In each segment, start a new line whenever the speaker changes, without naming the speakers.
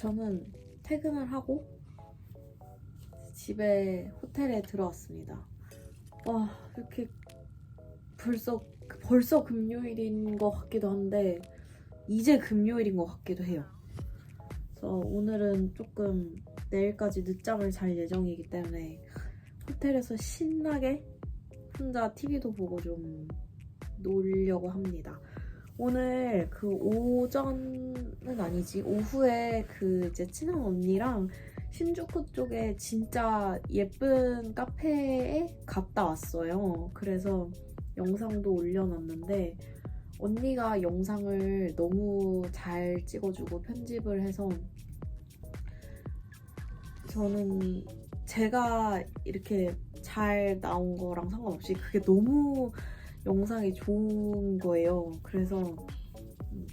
저는 퇴근을 하고 집에 호텔에 들어왔습니다. 와 이렇게 벌써 벌써 금요일인 것 같기도 한데 이제 금요일인 것 같기도 해요. 그래서 오늘은 조금 내일까지 늦잠을 잘 예정이기 때문에 호텔에서 신나게 혼자 TV도 보고 좀 놀려고 합니다. 오늘 그 오전은 아니지 오후에 그 이제 친한 언니랑 신주쿠 쪽에 진짜 예쁜 카페에 갔다 왔어요. 그래서 영상도 올려놨는데 언니가 영상을 너무 잘 찍어주고 편집을 해서 저는 제가 이렇게 잘 나온 거랑 상관없이 그게 너무 영상이 좋은 거예요. 그래서 음,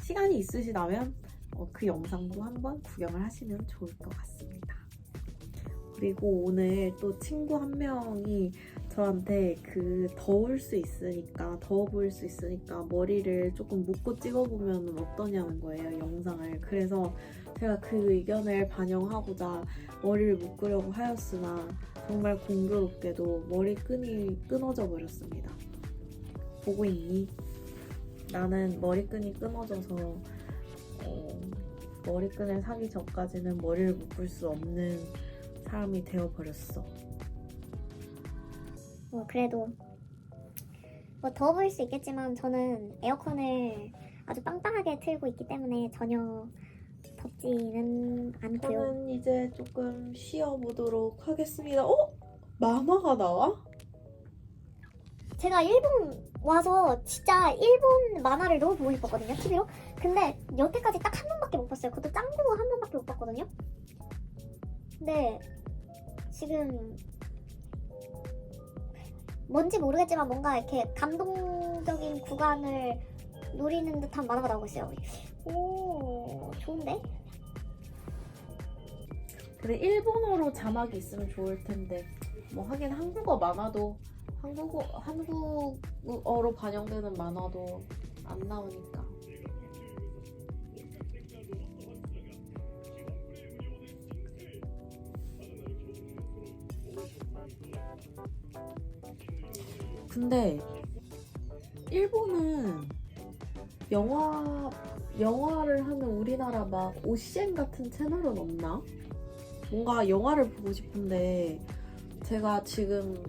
시간이 있으시다면 어, 그 영상도 한번 구경을 하시면 좋을 것 같습니다. 그리고 오늘 또 친구 한 명이 저한테 그 더울 수 있으니까 더워 보일 수 있으니까 머리를 조금 묶고 찍어보면 어떠냐는 거예요 영상을. 그래서 제가 그 의견을 반영하고자 머리를 묶으려고 하였으나 정말 공교롭게도 머리끈이 끊어져 버렸습니다. 보고 있니? 나는 머리끈이 끊어져서 어, 머리끈을 사기 전까지는 머리를 묶을 수 없는 사람이 되어버렸어
뭐 그래도 뭐 보일 수 있겠지만 저는 에어컨을 아주 빵빵하게 틀고 있기 때문에 전혀 덥지는 않고요.
저는 이제 조금 쉬어보도록 하겠습니다. 어? 만화가 나와?
제가 일본 와서 진짜 일본 만화를 너무 보고 싶었거든요 TV로. 근데 여태까지 딱 한 번밖에 못 봤어요. 그것도 짱구 한 번밖에 못 봤거든요. 근데 지금 뭔지 모르겠지만 뭔가 이렇게 감동적인 구간을 노리는 듯한 만화가 나오고 있어요. 오 좋은데?
그래 일본어로 자막이 있으면 좋을 텐데 뭐 하긴 한국어 만화도 한국어 한국어로 반영되는 만화도 안 나오니까. 근데 일본은 영화 영화를 하는 우리나라 막 오시엔 같은 채널은 없나? 뭔가 영화를 보고 싶은데 제가 지금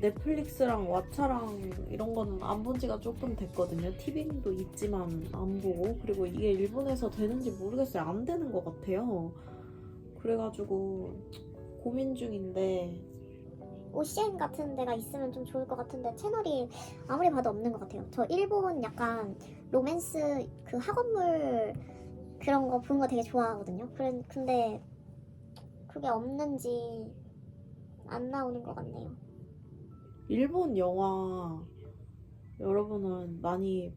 넷플릭스랑 왓챠랑 이런 거는 안 본 지가 조금 됐거든요. 티빙도 있지만 안 보고 그리고 이게 일본에서 되는지 모르겠어요. 안 되는 것 같아요. 그래가지고 고민 중인데
오시엔 같은 데가 있으면 좀 좋을 것 같은데 채널이 아무리 봐도 없는 것 같아요. 저 일본 약간 로맨스 그 학원물 그런 거 보는 거 되게 좋아하거든요. 그런 근데 그게 없는지 안 나오는 것 같네요.
일본 영화 여러분은 많이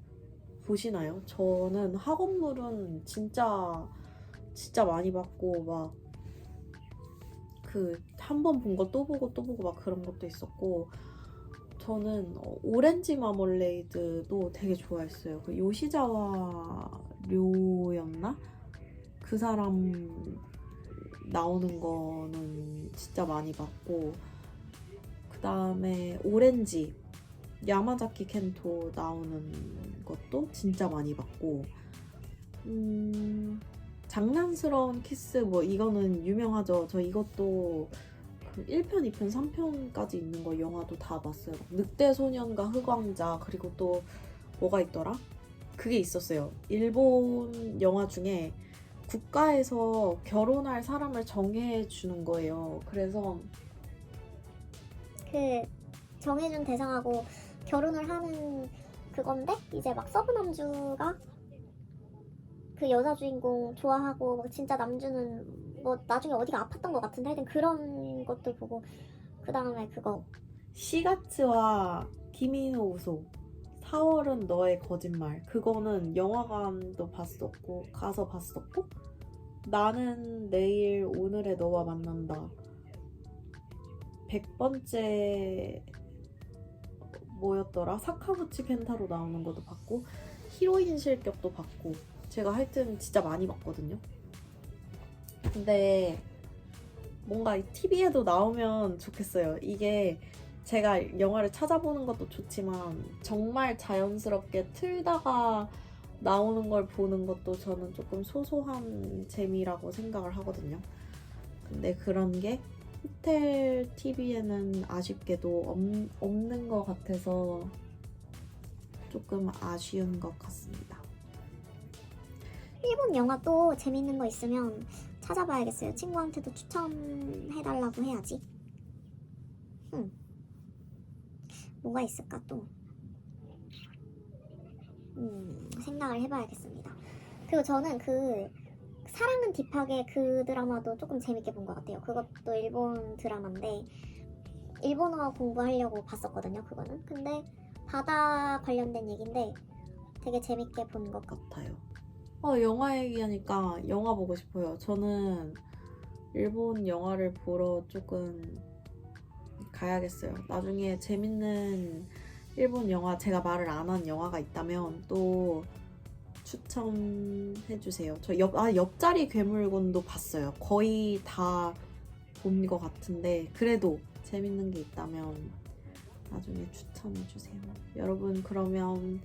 보시나요? 저는 학원물은 진짜 진짜 많이 봤고 막 그 한 번 본 거 또 보고 또 보고 막 그런 것도 있었고 저는 어, 오렌지 마멀레이드도 되게 좋아했어요. 그 요시자와 료였나? 그 사람 나오는 거는 진짜 많이 봤고 그 다음에 오렌지 야마자키 켄토 나오는 것도 진짜 많이 봤고 음, 장난스러운 키스 뭐 이거는 유명하죠. 저 이것도 그 1편, 2편, 3편까지 있는 거 영화도 다 봤어요. 막 늑대 소년과 흑왕자 그리고 또 뭐가 있더라? 그게 있었어요. 일본 영화 중에 국가에서 결혼할 사람을 정해 주는 거예요. 그래서
그 정해준 대상하고 결혼을 하는 그건데 이제 막 서브 남주가 그 여자 주인공 좋아하고 막 진짜 남주는 뭐 나중에 어디가 아팠던 것 같은데 하여튼 그런 것들 보고 그 다음에 그거.
시가츠와 기미노 우소 4월은 너의 거짓말. 그거는 영화관도 봤었고 가서 봤었고 나는 내일 오늘의 너와 만난다. 100번째 뭐였더라? 사카구치 켄타로 나오는 것도 봤고 히로인 실격도 봤고 제가 하여튼 진짜 많이 봤거든요. 근데 뭔가 TV에도 나오면 좋겠어요. 이게 제가 영화를 찾아보는 것도 좋지만 정말 자연스럽게 틀다가 나오는 걸 보는 것도 저는 조금 소소한 재미라고 생각을 하거든요. 근데 그런 게 호텔 TV에는 아쉽게도 없, 없는 것 같아서 조금 아쉬운 것 같습니다.
일본 영화 또 재밌는 거 있으면 찾아봐야겠어요. 친구한테도 추천해달라고 해야지. 응. 뭐가 있을까 또? 음, 생각을 해봐야겠습니다. 그리고 저는 그 사랑은 딥하게 그 드라마도 조금 재밌게 본 것 같아요. 그것도 일본 드라마인데 일본어 공부하려고 봤었거든요. 그거는. 근데 바다 관련된 얘기인데 되게 재밌게 본 것
같아요. 어, 영화 얘기하니까 영화 보고 싶어요. 저는 일본 영화를 보러 조금 가야겠어요. 나중에 재밌는 일본 영화, 제가 말을 안 한 영화가 있다면 또 추천해 주세요. 저 옆, 아, 옆자리 괴물건도 봤어요. 거의 다 본 것 같은데, 그래도 재밌는 게 있다면 나중에 추천해 주세요. 여러분, 그러면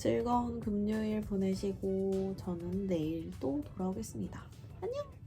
즐거운 금요일 보내시고 저는 내일 또 돌아오겠습니다. 안녕!